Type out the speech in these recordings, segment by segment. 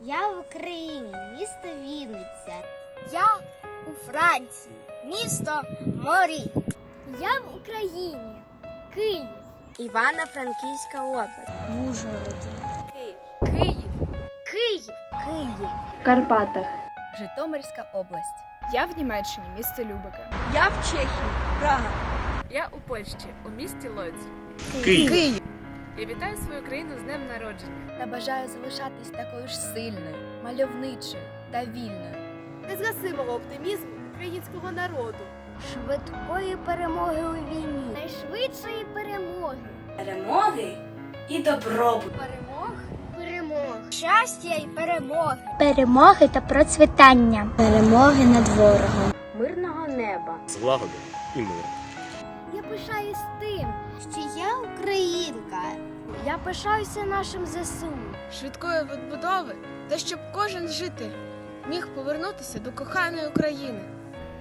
Я в Україні, місто Вінниця. Я у Франції, місто Морі. Я в Україні, Київ. Івано-Франківська область. В Ужгороді. Київ. Київ. Карпатах. Житомирська область. Я в Німеччині, місто Любики. Я в Чехії, Прага. Я у Польщі, у місті Лодзь. Київ. Я вітаю свою країну з днем народження. Та бажаю залишатись такою ж сильною, мальовничою та вільною. Незгасимого оптимізму українського народу. Швидкої перемоги у війні. Найшвидшої перемоги. Перемоги і добробут. Перемог. Перемог. Щастя і перемоги. Перемоги та процвітання. Перемоги над ворогом. Мирного неба. злагоди і миру. Я пишаюсь тим, що я українка. Я пишаюся нашим ЗСУ. Швидкої відбудови, та щоб кожен житель міг повернутися до коханої України.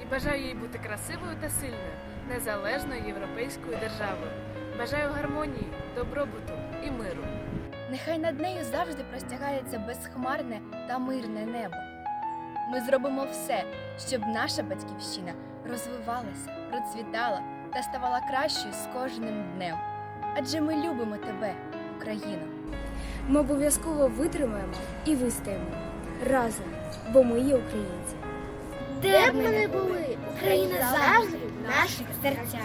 І бажаю їй бути красивою та сильною, незалежною європейською державою. Бажаю гармонії, добробуту і миру. Нехай над нею завжди простягається безхмарне та мирне небо. Ми зробимо все, щоб наша батьківщина розвивалася, процвітала та ставала кращою з кожним днем. Адже ми любимо тебе, Україно. Ми обов'язково витримаємо і вистоїмо разом, бо ми є українці. Де б ми не були, Україна завжди в наших серцях.